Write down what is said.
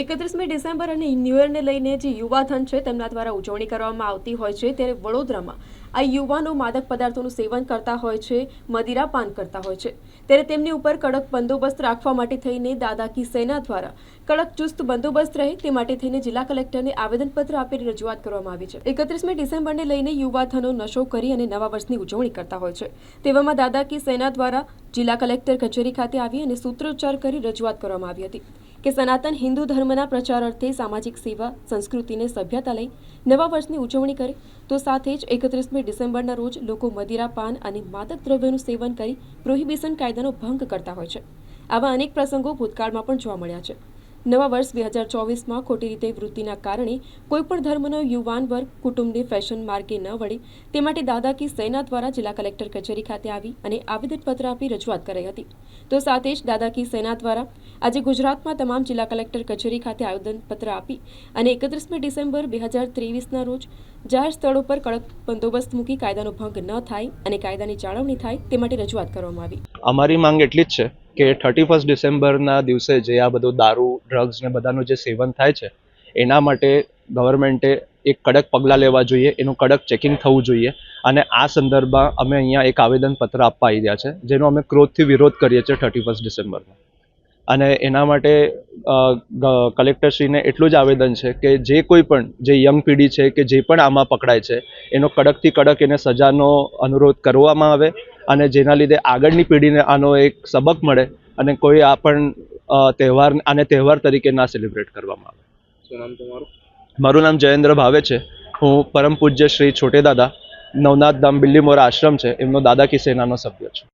એકત્રીસમી December અને new યરને લઈને જે યુવાધન છે, તેમના દ્વારા ઉજવણી કરવામાં આવતી હોય છે. ત્યારે વડોદરામાં આ યુવાનો માદક પદાર્થોનું સેવન કરતા હોય છે, મદિરા પાન કરતા હોય છે. ત્યારે તેમની ઉપર કડક બંદોબસ્ત રાખવા માટે થઈને દાદા કી સેના દ્વારા કડક ચુસ્ત બંદોબસ્ત રહે તે માટે થઈને જિલ્લા કલેક્ટરને આવેદનપત્ર આપીને રજૂઆત કરવામાં આવી છે. એકત્રીસમી ડિસેમ્બરને લઈને યુવાધનો નશો કરી અને નવા વર્ષની ઉજવણી કરતા હોય છે. તેવામાં દાદા કી સેના દ્વારા જિલ્લા કલેક્ટર કચેરી ખાતે આવી અને સૂત્રોચ્ચાર કરી રજૂઆત કરવામાં આવી હતી કે સનાતન હિન્દુ ધર્મના પ્રચાર અર્થે સામાજિક સેવા, સંસ્કૃતિને સભ્યતા લઈ નવા વર્ષની ઉજવણી કરે તો સાથે જ એકત્રીસમી ડિસેમ્બરના રોજ લોકો મદિરા પાન અને માદક દ્રવ્યોનું સેવન કરી પ્રોહિબિશન કાયદાનો ભંગ કરતા હોય છે. આવા અનેક પ્રસંગો ભૂતકાળમાં પણ જોવા મળ્યા છે. નવા વર્ષ બે હજાર ચોવીસમાં ખોટી રીતે વૃત્તિના કારણે કોઈપણ ધર્મનો યુવાન વર્ગ કુટુંબને ફેશન માર્ગે ન વળે. તે માટે દાદા કી સેના દ્વારા જિલ્લા કલેક્ટર કચેરી ખાતે આવી અને આવેદનપત્ર આપી રજૂઆત કરાઈ હતી. તો સાથે જ દાદા કી સેના દ્વારા આજે ગુજરાતમાં તમામ જિલ્લા કલેક્ટર કચેરી ખાતે આવેદનપત્ર આપી અને એકત્રીસમી ડિસેમ્બર બે હજાર ત્રેવીસના રોજ જાહેર સ્થળો પર કડક બંદોબસ્ત મૂકી કાયદાનો ભંગ ન થાય અને કાયદાની જાળવણી થાય તે માટે રજૂઆત કરવામાં આવી. અમારી માંગ એટલી જ છે કે થર્ટી ફર્સ્ટ ડિસેમ્બરના દિવસે જે આ બધું દારૂ ડ્રગ્સ ને બધાનું જે સેવન થાય છે, એના માટે ગવર્મેન્ટે એક કડક પગલાં લેવા જોઈએ, એનું કડક ચેકિંગ થવું જોઈએ. અને આ સંદર્ભમાં અમે અહીંયા એક આવેદનપત્ર આપવા આવી રહ્યા છે, જેનો અમે ક્રોધથી વિરોધ કરીએ છીએ થર્ટી ફર્સ્ટ ડિસેમ્બરમાં અને એના માટે કલેક્ટરશ્રીને એટલું જ આવેદન છે કે જે કોઈ પણ જે યંગ પેઢી છે કે જે પણ આમાં પકડાય છે એનો કડકથી કડક એને સજાનો અનુરોધ કરવામાં આવે અને જેના લીધે આગળની પેઢીને આનો એક સબક મળે અને કોઈ આ પણ તહેવાર આને તહેવાર તરીકે ના સેલિબ્રેટ કરવામાં આવે. શું નામ તમારું? મારું નામ જયેન્દ્ર ભાવે છે. હું પરમ પૂજ્ય શ્રી છોટે દાદા નવનાથ ધામ બિલ્લીમોરા આશ્રમ છે. એમનો દાદા કી સેનાનો સભ્ય છું.